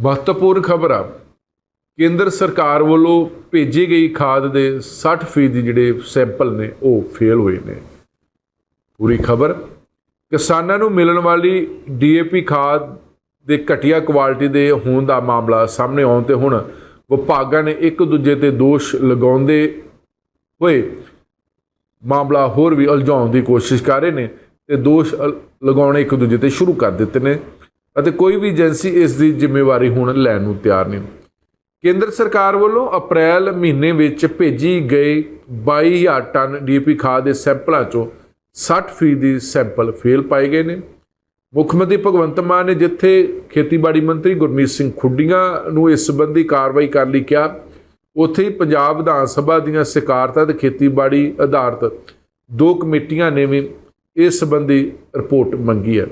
ਮਹੱਤਵਪੂਰਨ ਖਬਰ ਆ। ਕੇਂਦਰ ਸਰਕਾਰ ਵੱਲੋਂ ਭੇਜੀ ਗਈ ਖਾਦ ਦੇ 60% ਜਿਹੜੇ ਸੈਂਪਲ ਨੇ, ਉਹ ਫੇਲ ਹੋਏ ਨੇ। ਪੂਰੀ ਖਬਰ। ਕਿਸਾਨਾਂ ਨੂੰ ਮਿਲਣ ਵਾਲੀ ਡੀਏਪੀ ਖਾਦ ਦੇ ਘਟੀਆ ਕੁਆਲਿਟੀ ਦੇ ਹੋਣ ਦਾ ਮਾਮਲਾ ਸਾਹਮਣੇ ਆਉਣ ਤੇ ਹੁਣ ਵਿਭਾਗਾਂ ਨੇ ਇੱਕ ਦੂਜੇ ਤੇ ਦੋਸ਼ ਲਗਾਉਂਦੇ ਹੋਏ ਮਾਮਲਾ ਹੋਰ ਵੀ ਉਲਝਾਉਣ ਦੀ ਕੋਸ਼ਿਸ਼ ਕਰ ਰਹੇ ਨੇ ਤੇ ਦੋਸ਼ ਅਲ- ਲਗਾਉਣੇ ਇੱਕ ਦੂਜੇ ਤੇ ਸ਼ੁਰੂ ਕਰ ਦਿੱਤੇ ਨੇ। ਅਤੇ ਕੋਈ ਵੀ ਏਜੰਸੀ ਇਸ ਦੀ ਜ਼ਿੰਮੇਵਾਰੀ ਹੁਣ ਲੈਣ ਨੂੰ ਤਿਆਰ ਨਹੀਂ। ਕੇਂਦਰ ਸਰਕਾਰ ਵੱਲੋਂ ਅਪ੍ਰੈਲ ਮਹੀਨੇ ਵਿੱਚ ਭੇਜੀ ਗਈ 22000 ਟਨ ਡੀਪੀ ਖਾਦ ਦੇ ਸੈਂਪਲਾਂ ਚੋਂ 60% ਦੀ ਸੈਂਪਲ ਫੇਲ ਪਾਏ ਗਏ ਨੇ। ਮੁੱਖ ਮੰਤਰੀ ਭਗਵੰਤ ਮਾਨ ਨੇ ਜਿੱਥੇ ਖੇਤੀਬਾੜੀ ਮੰਤਰੀ ਗੁਰਮੀਤ ਸਿੰਘ ਖੁੱਡੀਆਂ ਨੂੰ ਇਸ ਸੰਬੰਧੀ ਕਾਰਵਾਈ ਕਰਨ ਲਈ ਕਿਹਾ, ਉੱਥੇ ਹੀ ਪੰਜਾਬ ਵਿਧਾਨ ਸਭਾ ਦੀਆਂ ਸਿਕਾਰਤਾ ਤੇ ਖੇਤੀਬਾੜੀ ਆਧਾਰਿਤ ਦੋ ਕਮੇਟੀਆਂ ਨੇ ਵੀ ਇਸ ਸੰਬੰਧੀ ਰਿਪੋਰਟ ਮੰਗੀ ਹੈ।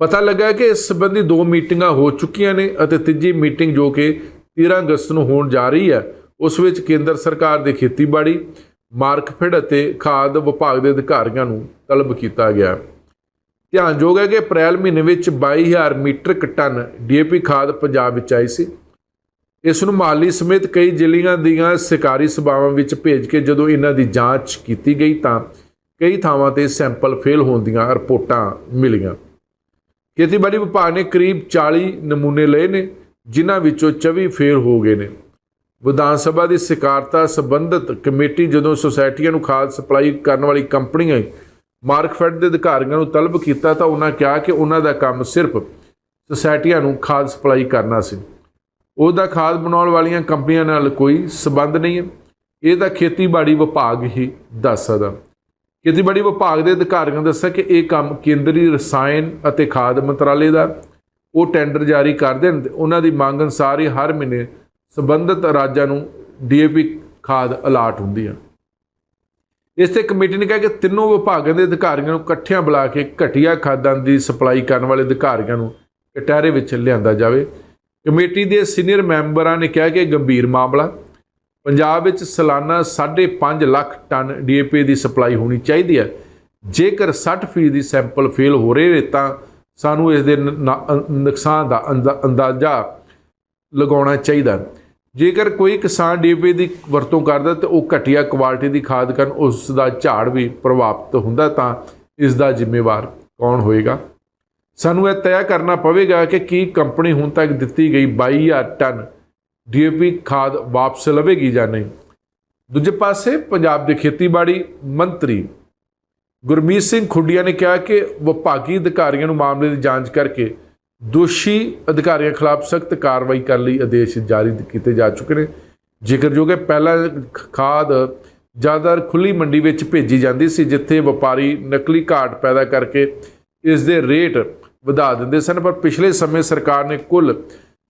ਪਤਾ ਲੱਗਾ ਕਿ ਇਸ ਸੰਬੰਧੀ ਦੋ ਮੀਟਿੰਗਾਂ ਹੋ ਚੁੱਕੀਆਂ ਨੇ ਅਤੇ ਤੀਜੀ ਮੀਟਿੰਗ ਜੋ ਕਿ 13 ਅਗਸਤ ਨੂੰ ਹੋਣ ਜਾ ਰਹੀ ਹੈ, ਉਸ ਵਿੱਚ ਕੇਂਦਰ ਸਰਕਾਰ ਦੇ ਖੇਤੀਬਾੜੀ ਮਾਰਕਫੈਡ ਅਤੇ ਖਾਦ ਵਿਭਾਗ ਦੇ ਅਧਿਕਾਰੀਆਂ ਨੂੰ ਤਲਬ ਕੀਤਾ ਗਿਆ ਧਿਆਨਯੋਗ ਹੈ ਕਿ ਅਪ੍ਰੈਲ ਮਹੀਨੇ ਵਿੱਚ 22000 ਮੀਟ੍ਰਿਕ ਟਨ ਡੀਏਪੀ ਖਾਦ ਪੰਜਾਬ ਵਿੱਚ ਆਈ ਸੀ। ਇਸ ਨੂੰ ਮਾਲੀ ਸਮੇਤ ਕਈ ਜ਼ਿਲ੍ਹਿਆਂ ਦੀਆਂ ਸਰਕਾਰੀ ਸਭਾਵਾਂ ਵਿੱਚ ਭੇਜ ਕੇ ਜਦੋਂ ਇਹਨਾਂ ਦੀ ਜਾਂਚ ਕੀਤੀ ਗਈ ਤਾਂ ਕਈ ਥਾਵਾਂ ਤੇ ਸੈਂਪਲ ਫੇਲ ਹੋਣ ਦੀਆਂ ਰਿਪੋਰਟਾਂ ਮਿਲੀਆਂ। ਖੇਤੀਬਾੜੀ ਵਿਭਾਗ ਨੇ ਕਰੀਬ 40 ਨਮੂਨੇ ਲਏ ਨੇ, ਜਿਨ੍ਹਾਂ ਵਿੱਚੋਂ 24 ਫੇਲ ਹੋ ਗਏ ਨੇ। ਵਿਧਾਨ ਸਭਾ ਦੀ ਸਿਕਾਰਤਾ ਸੰਬੰਧਿਤ ਕਮੇਟੀ ਜਦੋਂ ਸੁਸਾਇਟੀਆਂ ਨੂੰ ਖਾਦ ਸਪਲਾਈ ਕਰਨ ਵਾਲੀ ਕੰਪਨੀਆਂ ਮਾਰਕਫੈਡ ਦੇ ਅਧਿਕਾਰੀਆਂ ਨੂੰ ਤਲਬ ਕੀਤਾ ਤਾਂ ਉਹਨਾਂ ਕਿਹਾ ਕਿ ਉਹਨਾਂ ਦਾ ਕੰਮ ਸਿਰਫ ਸੁਸਾਇਟੀਆਂ ਨੂੰ ਖਾਦ ਸਪਲਾਈ ਕਰਨਾ ਸੀ। ਉਹਦਾ ਖਾਦ ਬਣਾਉਣ ਵਾਲੀਆਂ ਕੰਪਨੀਆਂ ਨਾਲ ਕੋਈ ਸਬੰਧ ਨਹੀਂ ਹੈ। ਇਹ ਤਾਂ ਖੇਤੀਬਾੜੀ ਵਿਭਾਗ ਹੀ ਦੱਸ ਸਕਦਾ ਖੇਤੀਬਾੜੀ ਵਿਭਾਗ ਦੇ ਅਧਿਕਾਰੀਆਂ ਨੇ ਦੱਸਿਆ ਕਿ ਇਹ ਕੰਮ ਕੇਂਦਰੀ ਰਸਾਇਣ ਅਤੇ ਖਾਦ ਮੰਤਰਾਲੇ ਦਾ ਉਹ ਟੈਂਡਰ ਜਾਰੀ ਕਰਦੇ ਨੇ ਤੇ ਉਹਨਾਂ ਦੀ ਮੰਗ ਅਨੁਸਾਰ ਹੀ ਹਰ ਮਹੀਨੇ ਸੰਬੰਧਿਤ ਰਾਜਾਂ ਨੂੰ ਡੀਏਪੀ ਖਾਦ ਅਲਾਟ ਹੁੰਦੀ ਹੈ ਇਸ ਤੇ ਕਮੇਟੀ ਨੇ ਕਿਹਾ ਕਿ ਤਿੰਨੋਂ ਵਿਭਾਗਾਂ ਦੇ ਅਧਿਕਾਰੀਆਂ ਨੂੰ ਇਕੱਠਿਆਂ ਬੁਲਾ ਕੇ ਘਟੀਆ ਖਾਦਾਂ ਦੀ ਸਪਲਾਈ ਕਰਨ ਵਾਲੇ ਅਧਿਕਾਰੀਆਂ ਨੂੰ ਕਟਹਿਰੇ ਵਿੱਚ ਲਿਆਂਦਾ ਜਾਵੇ। ਕਮੇਟੀ ਦੇ ਸੀਨੀਅਰ ਮੈਂਬਰਾਂ ਨੇ ਕਿਹਾ ਕਿ ਗੰਭੀਰ ਮਾਮਲਾ ਪੰਜਾਬ ਵਿੱਚ ਸਾਲਾਨਾ 5.5 ਲੱਖ ਟਨ ਡੀਏਪੀ ਦੀ ਸਪਲਾਈ ਹੋਣੀ ਚਾਹੀਦੀ ਹੈ। ਜੇਕਰ 60% ਦੀ ਸੈਂਪਲ ਫੇਲ ਹੋ ਰਹੇ ਤਾਂ ਸਾਨੂੰ ਇਸ ਦੇ ਨੁਕਸਾਨ ਦਾ ਅੰਦਾ- ਅੰਦਾਜ਼ਾ ਲਗਾਉਣਾ ਚਾਹੀਦਾ ਜੇਕਰ ਕੋਈ ਕਿਸਾਨ ਡੀਏਪੀ ਦੀ ਵਰਤੋਂ ਕਰਦਾ ਤੇ ਉਹ ਘਟੀਆ ਕੁਆਲਿਟੀ ਦੀ ਖਾਦ ਕਰਨ, ਉਸ ਦਾ ਝਾੜ ਵੀ ਪ੍ਰਭਾਵਿਤ ਹੁੰਦਾ, ਤਾਂ ਇਸ ਦਾ ਜ਼ਿੰਮੇਵਾਰ ਕੌਣ ਹੋਏਗਾ? ਸਾਨੂੰ ਇਹ ਤੈਅ ਕਰਨਾ ਪਵੇਗਾ ਕਿ ਕੀ ਕੰਪਨੀ ਹੁਣ ਤੱਕ ਦਿੱਤੀ ਗਈ 22000 ਟਨ ਡੀਏਪੀ ਖਾਦ ਵਾਪਸ ਲਵੇਗੀ ਜਾਂ ਨਹੀਂ? ਦੂਜੇ ਪਾਸੇ, ਪੰਜਾਬ ਦੇ ਖੇਤੀਬਾੜੀ ਮੰਤਰੀ ਗੁਰਮੀਤ ਸਿੰਘ ਖੁੱਡੀਆਂ ਨੇ ਕਿਹਾ ਕਿ ਵਿਭਾਗੀ ਅਧਿਕਾਰੀਆਂ ਨੂੰ ਮਾਮਲੇ ਦੀ ਜਾਂਚ ਕਰਕੇ ਦੋਸ਼ੀ ਅਧਿਕਾਰੀਆਂ ਖਿਲਾਫ ਸਖਤ ਕਾਰਵਾਈ ਕਰਨ ਲਈ ਆਦੇਸ਼ ਜਾਰੀ ਕੀਤੇ ਜਾ ਚੁੱਕੇ ਨੇ। ਜ਼ਿਕਰਯੋਗ ਕਿ ਪਹਿਲਾਂ ਖਾਦ ਜ਼ਿਆਦਾਤਰ ਖੁੱਲੀ ਮੰਡੀ ਵਿੱਚ ਭੇਜੀ ਜਾਂਦੀ ਸੀ, ਜਿੱਥੇ ਵਪਾਰੀ ਨਕਲੀ ਘਾਟ ਪੈਦਾ ਕਰਕੇ ਇਸ ਦੇ ਰੇਟ ਵਧਾ ਦਿੰਦੇ ਸਨ, ਪਰ ਪਿਛਲੇ ਸਮੇਂ ਸਰਕਾਰ ਨੇ ਕੁੱਲ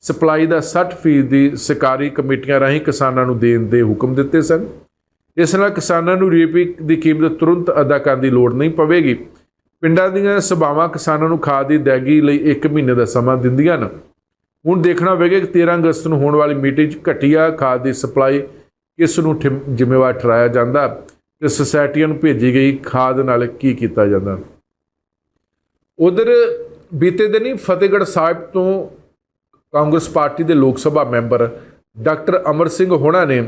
ਸਪਲਾਈ ਦਾ 60% ਦੀ ਸਰਕਾਰੀ ਕਮੇਟੀਆਂ ਰਾਹੀਂ ਕਿਸਾਨਾਂ ਨੂੰ ਦੇਣ ਦੇ ਹੁਕਮ ਦਿੱਤੇ ਸਨ। ਇਸ ਨਾਲ ਕਿਸਾਨਾਂ ਨੂੰ ਰੀਪੀ ਦੀ ਕੀਮਤ ਤੁਰੰਤ ਅਦਾ ਕਰਨ ਦੀ ਲੋੜ ਨਹੀਂ ਪਵੇਗੀ। ਪਿੰਡਾਂ ਦੀਆਂ ਸਭਾਵਾਂ ਕਿਸਾਨਾਂ ਨੂੰ ਖਾਦ ਦੀ ਅਦਾਇਗੀ ਲਈ 1 ਮਹੀਨੇ ਦਾ ਸਮਾਂ ਦਿੰਦੀਆਂ ਹਨ। ਹੁਣ ਦੇਖਣਾ ਹੋਵੇਗਾ ਕਿ 13 ਅਗਸਤ ਨੂੰ ਹੋਣ ਵਾਲੀ ਮੀਟਿੰਗ 'ਚ ਘਟੀਆ ਖਾਦ ਦੀ ਸਪਲਾਈ ਕਿਸ ਨੂੰ ਠਿਮ- ਜ਼ਿੰਮੇਵਾਰ ਠਹਿਰਾਇਆ ਜਾਂਦਾ ਤੇ ਸੁਸਾਇਟੀਆਂ ਨੂੰ ਭੇਜੀ ਗਈ ਖਾਦ ਨਾਲ ਕੀ ਕੀਤਾ ਜਾਂਦਾ। ਉਧਰ ਬੀਤੇ ਦਿਨੀ ਫਤਿਹਗੜ੍ਹ ਸਾਹਿਬ ਤੋਂ ਕਾਂਗਰਸ ਪਾਰਟੀ ਦੇ ਲੋਕ ਸਭਾ ਮੈਂਬਰ ਡਾਕਟਰ ਅਮਰ ਸਿੰਘ ਹੋਣਾ ਨੇ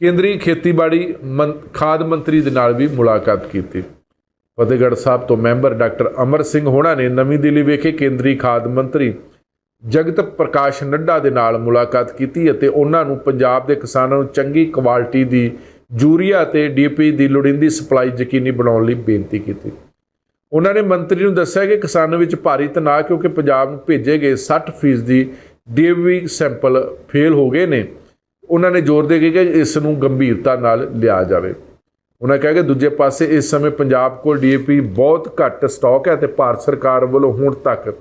ਕੇਂਦਰੀ ਖੇਤੀਬਾੜੀ ਮੰ- ਖਾਦ ਮੰਤਰੀ ਦੇ ਨਾਲ ਵੀ ਮੁਲਾਕਾਤ ਕੀਤੀ। ਫਤਿਹਗੜ੍ਹ ਸਾਹਿਬ ਤੋਂ ਮੈਂਬਰ ਡਾਕਟਰ ਅਮਰ ਸਿੰਘ ਹੋਣਾ ਨੇ ਨਵੀਂ ਦਿੱਲੀ ਵਿਖੇ ਕੇਂਦਰੀ ਖਾਦ ਮੰਤਰੀ ਜਗਤ ਪ੍ਰਕਾਸ਼ ਨੱਡਾ ਦੇ ਨਾਲ ਮੁਲਾਕਾਤ ਕੀਤੀ ਅਤੇ ਉਹਨਾਂ ਨੂੰ ਪੰਜਾਬ ਦੇ ਕਿਸਾਨਾਂ ਨੂੰ ਚੰਗੀ ਕੁਆਲਿਟੀ ਦੀ ਯੂਰੀਆ ਅਤੇ ਡੀਪੀ ਦੀ ਲੋੜੀਂਦੀ ਸਪਲਾਈ ਯਕੀਨੀ ਬਣਾਉਣ ਲਈ ਬੇਨਤੀ ਕੀਤੀ। ਉਹਨਾਂ ਨੇ ਮੰਤਰੀ ਨੂੰ ਦੱਸਿਆ ਕਿ ਕਿਸਾਨਾਂ ਵਿੱਚ ਭਾਰੀ ਤਣਾਅ ਕਿਉਂਕਿ ਪੰਜਾਬ ਨੂੰ ਭੇਜੇ ਗਏ 60% ਦੀ ਡੀਏਵੀ ਸੈਂਪਲ ਫੇਲ ਹੋ ਗਏ ਨੇ, ਉਹਨਾਂ ਨੇ ਜ਼ੋਰ ਦੇ ਕੇ ਕਿ ਇਸ ਨੂੰ ਗੰਭੀਰਤਾ ਨਾਲ ਲਿਆ ਜਾਵੇ। ਉਹਨਾਂ ਕਿਹਾ ਕਿ ਦੂਜੇ ਪਾਸੇ ਇਸ ਸਮੇਂ ਪੰਜਾਬ ਕੋਲ ਡੀਏਪੀ ਬਹੁਤ ਘੱਟ ਸਟਾਕ ਹੈ ਤੇ ਭਾਰਤ ਸਰਕਾਰ ਵੱਲੋਂ ਹੁਣ ਤੱਕ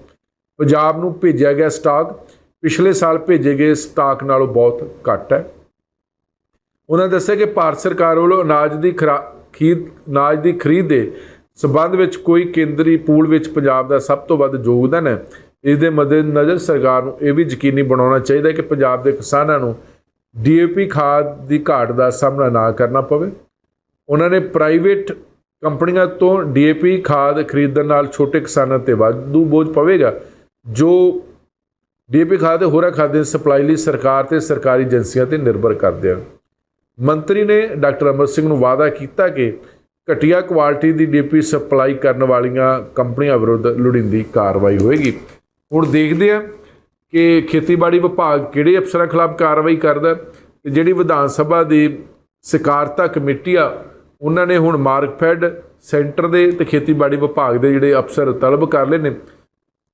ਪੰਜਾਬ ਨੂੰ ਭੇਜਿਆ ਗਿਆ ਸਟਾਕ, ਪਿਛਲੇ ਸਾਲ ਭੇਜੇ ਗਏ ਸਟਾਕ ਨਾਲੋਂ ਬਹੁਤ ਘੱਟ ਹੈ। ਉਹਨਾਂ ਦੱਸਿਆ ਕਿ ਭਾਰਤ ਸਰਕਾਰ ਵੱਲੋਂ ਅਨਾਜ ਦੀ ਖਰਾ- ਖਰੀਦ, ਅਨਾਜ ਦੀ ਖਰੀਦ ਦੇ ਸਬੰਧ ਵਿੱਚ ਕੋਈ ਕੇਂਦਰੀ ਪੂਲ ਵਿੱਚ ਪੰਜਾਬ ਦਾ ਸਭ ਤੋਂ ਵੱਧ ਯੋਗਦਾਨ ਹੈ। ਇਸ ਦੇ ਮੱਦੇਨਜ਼ਰ ਸਰਕਾਰ ਨੂੰ ਇਹ ਵੀ ਯਕੀਨੀ ਬਣਾਉਣਾ ਚਾਹੀਦਾ ਹੈ ਕਿ ਪੰਜਾਬ ਦੇ ਕਿਸਾਨਾਂ ਨੂੰ ਡੀਏਪੀ ਖਾਦ ਦੀ ਘਾਟ ਦਾ ਸਾਹਮਣਾ ਨਾ ਕਰਨਾ ਪਵੇ। ਉਹਨਾਂ ਨੇ ਪ੍ਰਾਈਵੇਟ ਕੰਪਨੀਆਂ ਤੋਂ ਡੀਏਪੀ ਖਾਦ ਖਰੀਦਣ ਨਾਲ ਛੋਟੇ ਕਿਸਾਨਾਂ ਤੇ ਵਾਧੂ ਬੋਝ ਪਵੇਗਾ। ਜੋ ਡੀਏਪੀ ਖਾਦ ਤੇ ਹੋਰਾਂ ਖਾਦਾਂ ਦੀ ਸਪਲਾਈ ਲਈ ਸਰਕਾਰ ਤੇ ਸਰਕਾਰੀ ਏਜੰਸੀਆਂ ਤੇ ਨਿਰਭਰ ਕਰਦੇ ਹਨ। ਮੰਤਰੀ ਨੇ ਡਾਕਟਰ ਅਮਰ ਸਿੰਘ ਨੂੰ ਵਾਅਦਾ ਕੀਤਾ ਕਿ ਘਟੀਆ ਕੁਆਲਿਟੀ ਦੀ ਡੀਪੀ ਸਪਲਾਈ ਕਰਨ ਵਾਲੀਆਂ ਕੰਪਨੀਆਂ ਵਿਰੁੱਧ ਲੋੜੀਂਦੀ ਕਾਰਵਾਈ ਹੋਏਗੀ। ਹੁਣ ਦੇਖਦੇ ਹਾਂ ਕਿ ਖੇਤੀਬਾੜੀ ਵਿਭਾਗ ਕਿਹੜੇ ਅਫਸਰਾਂ ਖਿਲਾਫ ਕਾਰਵਾਈ ਕਰਦਾ ਹੈ ਤੇ ਜਿਹੜੀ ਵਿਧਾਨ ਸਭਾ ਦੀ ਸਿਕਾਰਤਾ ਕਮੇਟੀ ਆ, ਉਹਨਾਂ ਨੇ ਹੁਣ ਮਾਰਕਫੈਡ ਸੈਂਟਰ ਦੇ ਤੇ ਖੇਤੀਬਾੜੀ ਵਿਭਾਗ ਦੇ ਜਿਹੜੇ ਅਫਸਰ ਤਲਬ ਕਰ ਲਏ ਨੇ,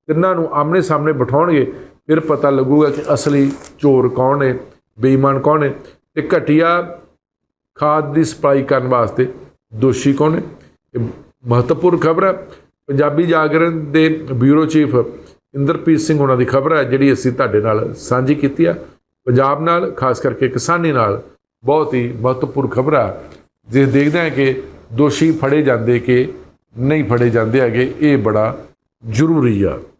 ਤਿੰਨਾਂ ਨੂੰ ਆਮਨੇ ਸਾਹਮਣੇ ਬਿਠਾਉਣਗੇ, ਫਿਰ ਪਤਾ ਲੱਗੂਗਾ ਕਿ ਅਸਲੀ ਚੋਰ ਕੌਣ ਹੈ ਬੇਈਮਾਨ ਕੌਣ ਹੈ ਤੇ ਘਟੀਆ ਖਾਦ ਦੀ ਸਪਲਾਈ ਕਰਨ ਵਾਸਤੇ ਦੋਸ਼ੀ ਕੌਣ ਹੈ ਇਹ ਮਹੱਤਵਪੂਰਨ ਖਬਰ ਹੈ ਪੰਜਾਬੀ ਜਾਗਰਣ ਦੇ ਬਿਊਰੋ ਚੀਫ ਇੰਦਰਪ੍ਰੀਤ ਸਿੰਘ ਉਹਨਾਂ ਦੀ ਖਬਰ ਹੈ, ਜਿਹੜੀ ਅਸੀਂ ਤੁਹਾਡੇ ਨਾਲ ਸਾਂਝੀ ਕੀਤੀ ਆ। ਪੰਜਾਬ ਨਾਲ, ਖਾਸ ਕਰਕੇ ਕਿਸਾਨੀ ਨਾਲ, ਬਹੁਤ ਹੀ ਮਹੱਤਵਪੂਰਨ ਖਬਰ ਆ। ਜੇ ਦੇਖਦੇ ਹਾਂ ਕਿ ਦੋਸ਼ੀ ਫੜੇ ਜਾਂਦੇ ਕਿ ਨਹੀਂ ਫੜੇ ਜਾਂਦੇ ਹੈਗੇ, ਇਹ ਬੜਾ ਜ਼ਰੂਰੀ ਆ।